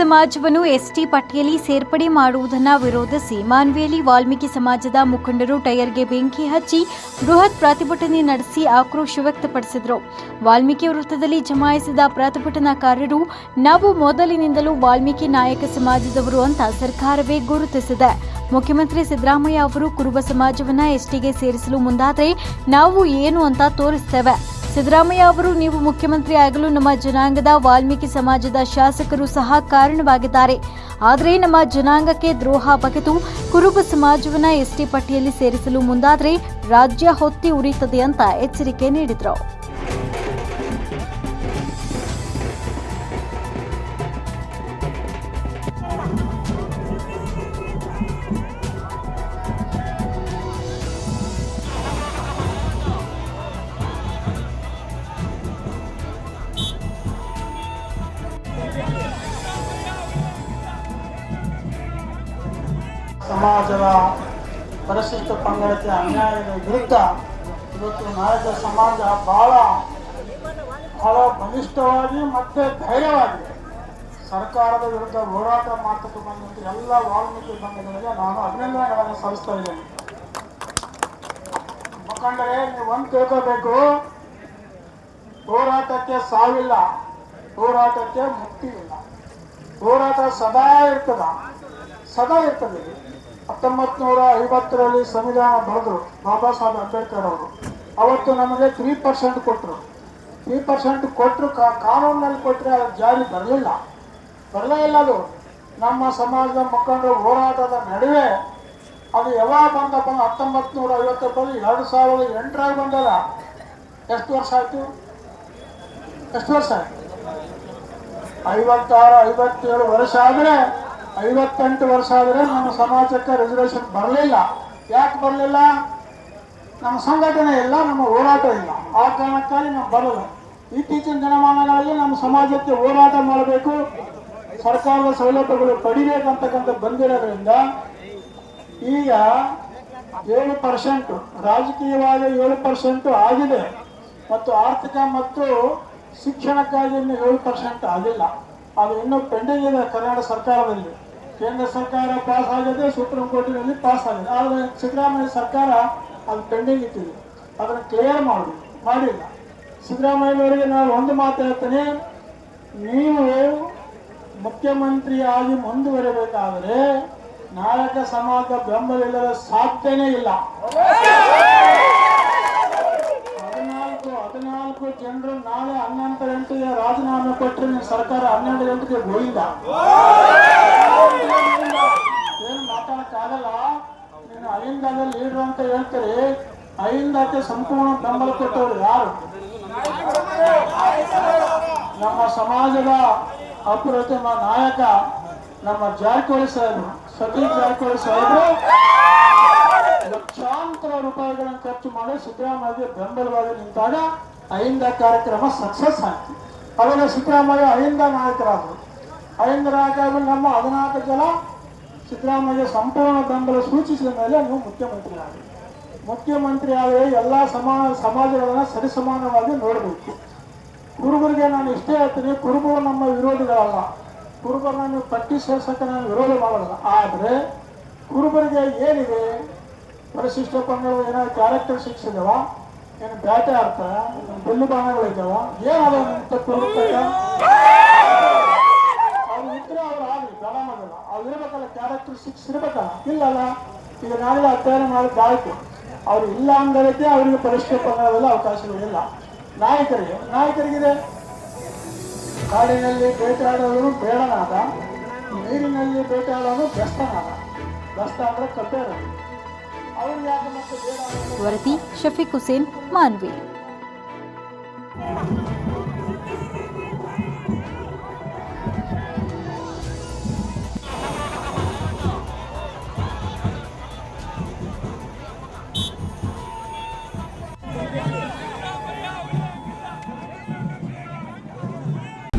ಸಮಾಜವನ್ನು ಎಸ್ಟಿ ಪಟ್ಟಿಯಲ್ಲಿ ಸೇರ್ಪಡೆ ಮಾಡುವುದನ್ನು ವಿರೋಧಿಸಿ ಮಾನ್ವಿಯಲ್ಲಿ ವಾಲ್ಮೀಕಿ ಸಮಾಜದ ಮುಖಂಡರು ಟೈರ್ಗೆ ಬೆಂಕಿ ಹಚ್ಚಿ ಬೃಹತ್ ಪ್ರತಿಭಟನೆ ನಡೆಸಿ ಆಕ್ರೋಶ ವ್ಯಕ್ತಪಡಿಸಿದರು. ವಾಲ್ಮೀಕಿ ವೃತ್ತದಲ್ಲಿ ಜಮಾಯಿಸಿದ ಪ್ರತಿಭಟನಾಕಾರರು ನಾವು ಮೊದಲಿನಿಂದಲೂ ವಾಲ್ಮೀಕಿ ನಾಯಕ ಸಮಾಜದವರು ಅಂತ ಸರ್ಕಾರವೇ ಗುರುತಿಸಿದೆ. ಮುಖ್ಯಮಂತ್ರಿ ಸಿದ್ದರಾಮಯ್ಯ ಅವರು ಕುರುಬ ಸಮಾಜವನ್ನು ಎಸ್ಟಿಗೆ ಸೇರಿಸಲು ಮುಂದಾದರೆ ನಾವು ಏನು ಅಂತ ತೋರಿಸ್ತೇವೆ. ಸಿದ್ದರಾಮಯ್ಯ ಅವರು, ನೀವು ಮುಖ್ಯಮಂತ್ರಿ ಆಗಲು ನಮ್ಮ ಜನಾಂಗದ, ವಾಲ್ಮೀಕಿ ಸಮಾಜದ ಶಾಸಕರು ಸಹ ಕಾರಣವಾಗಿದ್ದಾರೆ. ಆದರೆ ನಮ್ಮ ಜನಾಂಗಕ್ಕೆ ದ್ರೋಹ ಬಗೆದು ಕುರುಬ ಸಮಾಜವನ್ನ ಎಸ್ಟಿ ಪಟ್ಟಿಯಲ್ಲಿ ಸೇರಿಸಲು ಮುಂದಾದರೆ ರಾಜ್ಯ ಹೊತ್ತಿ ಉರಿಯುತ್ತದೆ ಅಂತ ಎಚ್ಚರಿಕೆ ನೀಡಿದರು. ಸಮಾಜದ ಪರಿಶಿಷ್ಟ ಪಂಗಡಕ್ಕೆ ಅನ್ಯಾಯದ ವಿರುದ್ಧ ಇವತ್ತು ನಾಯಕ ಸಮಾಜ ಬಹಳ ಬಹಳ ಬಲಿಷ್ಠವಾಗಿ ಮತ್ತೆ ಧೈರ್ಯವಾಗಿ ಸರ್ಕಾರದ ವಿರುದ್ಧ ಹೋರಾಟ ಮಾಡ್ತಕ್ಕ ಬಂದಂಥ ಎಲ್ಲ ವಾಲ್ಮೀಕಿ ಬಂಧುಗಳಿಗೆ ನಾನು ಅಭಿನಂದನೆಗಳನ್ನು ಸಲ್ಲಿಸ್ತಾ ಇದ್ದೇನೆ. ಮುಖಂಡರೆ, ನೀವು ಒಂದು ತಿಳ್ಕೋಬೇಕು. ಹೋರಾಟಕ್ಕೆ ಸಾವಿಲ್ಲ. ಹೋರಾಟಕ್ಕೆ ಮುಕ್ತಿ ಇಲ್ಲ. ಹೋರಾಟ ಸದಾ ಇರ್ತದ. ಸದಾ ಇರ್ತದೆ. ಹತ್ತೊಂಬತ್ತು ನೂರ ಐವತ್ತರಲ್ಲಿ ಸಂವಿಧಾನ ಬರೆದರು ಬಾಬಾ ಸಾಹೇಬ್ ಅಂಬೇಡ್ಕರ್ ಅವರು. ಅವತ್ತು ನಮಗೆ ತ್ರೀ ಪರ್ಸೆಂಟ್ ಕೊಟ್ಟರು ತ್ರೀ ಪರ್ಸೆಂಟ್ ಕೊಟ್ಟರು ಕಾನೂನಲ್ಲಿ ಕೊಟ್ಟರೆ ಅದು ಜಾರಿ ಬರಲಿಲ್ಲ. ಬರಲೇ ಇಲ್ಲ ಅದು. ನಮ್ಮ ಸಮಾಜದ ಮುಖಂಡರು ಹೋರಾಟದ ನಡುವೆ ಅದು ಯಾವಾಗ ಬಂದಪ್ಪ ಹತ್ತೊಂಬತ್ತು ನೂರ ಐವತ್ತೊಂಬತ್ತು ಎರಡು ಸಾವಿರದ ಎಂಟರಾಗಿ ಬಂದದ ಎಷ್ಟು ವರ್ಷ ಆಯಿತು? ಎಷ್ಟು ವರ್ಷ ಆಯ್ತು? ಐವತ್ತಾರು, ಐವತ್ತೇಳು ವರ್ಷ ಆದರೆ ಐವತ್ತೆಂಟು ವರ್ಷ ಆದರೆ ನಮ್ಮ ಸಮಾಜಕ್ಕೆ ರಿಸರ್ವೇಷನ್ ಬರಲಿಲ್ಲ. ಯಾಕೆ ಬರಲಿಲ್ಲ? ನಮ್ಮ ಸಂಘಟನೆ ಇಲ್ಲ, ನಮ್ಮ ಹೋರಾಟ ಇಲ್ಲ. ಆ ಕಾರಣಕ್ಕಾಗಿ ನಾವು ಬರಲ್ಲ. ಇತ್ತೀಚಿನ ದಿನಮಾನಗಳಲ್ಲಿ ನಮ್ಮ ಸಮಾಜಕ್ಕೆ ಹೋರಾಟ ಮಾಡಬೇಕು. ಸರ್ಕಾರದ ಸೌಲಭ್ಯಗಳು ಪಡಿಬೇಕಂತಕ್ಕಂಥ ಬಂದಿರೋದ್ರಿಂದ ಈಗ ಏಳು ಪರ್ಸೆಂಟು, ರಾಜಕೀಯವಾಗಿ ಏಳು ಪರ್ಸೆಂಟು ಆಗಿದೆ. ಮತ್ತು ಆರ್ಥಿಕ ಮತ್ತು ಶಿಕ್ಷಣಕ್ಕಾಗಿ ಇನ್ನು ಏಳು ಪರ್ಸೆಂಟ್ ಆಗಿಲ್ಲ. ಅದು ಇನ್ನೂ ಪೆಂಡಿಂಗ್ ಇದೆ ಕರ್ನಾಟಕ ಸರ್ಕಾರದಲ್ಲಿ. ಕೇಂದ್ರ ಸರ್ಕಾರ ಪಾಸ್ ಆಗಿದೆ, ಸುಪ್ರೀಂ ಕೋರ್ಟಿನಲ್ಲಿ ಪಾಸ್ ಆಗಿದೆ. ಆದರೆ ಸಿದ್ದರಾಮಯ್ಯ ಸರ್ಕಾರ ಅದು ಪೆಂಡಿಂಗ್ ಇಟ್ಟಿದೆ. ಅದನ್ನು ಕ್ಲಿಯರ್ ಮಾಡಿ, ಮಾಡಿಲ್ಲ. ಸಿದ್ದರಾಮಯ್ಯನವರಿಗೆ ನಾನು ಒಂದು ಮಾತು ಹೇಳ್ತೇನೆ. ನೀವು ಮುಖ್ಯಮಂತ್ರಿಯಾಗಿ ಮುಂದುವರಿಬೇಕಾದರೆ ನಾಯಕ ಸಮಾಜ ಬೆಂಬಲಿಲ್ಲದ ಸಾಧ್ಯನೇ ಇಲ್ಲ. ಹದಿನಾಲ್ಕು ಹದಿನಾಲ್ಕು ಜನರು ನಾಳೆ ಹನ್ನೊಂದರ ಎಂಟಿಗೆ ರಾಜೀನಾಮೆ ಕೊಟ್ಟರೆ ನಿಮ್ಮ ಸರ್ಕಾರ ಹನ್ನೆರಡು ಎಂಟಿಗೆ ಗೋಯಿಂದ ಏನು ಮಾತಾಡಕ್ಕಾಗಲ್ಲ ನೀನು ಅಹಿಂದದ ಲೀಡರ್ ಅಂತ ಹೇಳ್ತೀರಿ ಅಹಿಂದಕ್ಕೆ ಸಂಪೂರ್ಣ ಬೆಂಬಲ ಕೊಟ್ಟವರು ಯಾರು? ನಮ್ಮ ಸಮಾಜದ ಅಪ್ರತಿಮ ನಾಯಕ, ನಮ್ಮ ಜಾರಕಿಹೊಳಿ ಸಾಹೇಬರು, ಸತೀಶ್ ಜಾರಕಿಹೊಳಿ ಸಾಹೇಬರು, ಲಕ್ಷಾಂತರ ರೂಪಾಯಿಗಳನ್ನು ಖರ್ಚು ಮಾಡಿ ಸಿದ್ದರಾಮಯ್ಯ ಬೆಂಬಲವಾಗಿ ನಿಂತಾಗ ಅಹಿಂದ ಕಾರ್ಯಕ್ರಮ ಸಕ್ಸಸ್ ಆಯ್ತು. ಅವಾಗ ಸಿದ್ದರಾಮಯ್ಯ ಅಹಿಂದ ನಾಯಕರಾದರು. ಅಹಿಂದ ನಾಯಕರಾಗಿ ನಮ್ಮ ಹದಿನಾಲ್ಕು ಜನ ಸಿದ್ದರಾಮಯ್ಯ ಸಂಪೂರ್ಣ ಬೆಂಬಲ ಸೂಚಿಸಿದ ಮೇಲೆ ನೀವು ಮುಖ್ಯಮಂತ್ರಿ ಮುಖ್ಯಮಂತ್ರಿ ಆದರೆ ಎಲ್ಲ ಸಮಾ, ಸಮಾಜಗಳನ್ನ ಸರಿಸಮಾನವಾಗಿ ನೋಡಬೇಕು. ಕುರುಬರಿಗೆ ನಾನು ಇಷ್ಟೇ ಹೇಳ್ತೀನಿ, ಕುರುಬರು ನಮ್ಮ ವಿರೋಧಿಗಳಲ್ಲ. ಕುರುಬರನ್ನ ನೀವು ಪಟ್ಟಿ ಸೇರ್ಸಕ್ಕೆ ನಾನು ವಿರೋಧ ಮಾಡಲ್ಲ ಆದರೆ ಕುರುಬರಿಗೆ ಏನಿದೆ? ಪರಿಶಿಷ್ಟ ಪಂಗಡದ ಏನೋ ಕ್ಯಾರೆಕ್ಟರ್ ಸಿಕ್ಸಿದವ ಏನು ಅರ್ಥ ಏನು ಬಿಲ್ಲು ಬಾಣಗಳಿದ್ದಾವ ಏನದ ಅವ್ರು ಇದ್ರೆ ಅವ್ರು ಆಗಲಿ, ಬೇಡ ಮಾಡಲ್ಲ ಅವ್ರು ಇರ್ಬೇಕಲ್ಲ ಕ್ಯಾರೆಕ್ಟರ್ ಸಿಕ್ಸ್ ಇಲ್ಲಲ್ಲ, ಈಗ ನಾಳೆ ಅಧ್ಯಯನ ಮಾಡಿದ್ದಾಯ್ತು ಅವ್ರು ಇಲ್ಲ ಅಂದಕ್ಕೆ ಅವರಿಗೆ ಪರಿಷ್ಕೃತ ಪಂಗಡದಲ್ಲಿ ಅವಕಾಶಗಳಿಲ್ಲ ನಾಯಕರಿಗೆ ನಾಯಕರಿಗಿದೆ. ಕಾಡಿನಲ್ಲಿ ಬೇಟೆಯಾಡೋರು ಬೇಡನಾದ, ನೀರಿನಲ್ಲಿ ಬೇಟೆಯಾಡೋನು ಬೆಸ್ತನಾದ ಬೆಸ್ತ ಅಂದ್ರೆ ಬೇಡ? ವರದಿ ಶಫೀಕ್ ಹುಸೇನ್, ಮಾನ್ವಿ.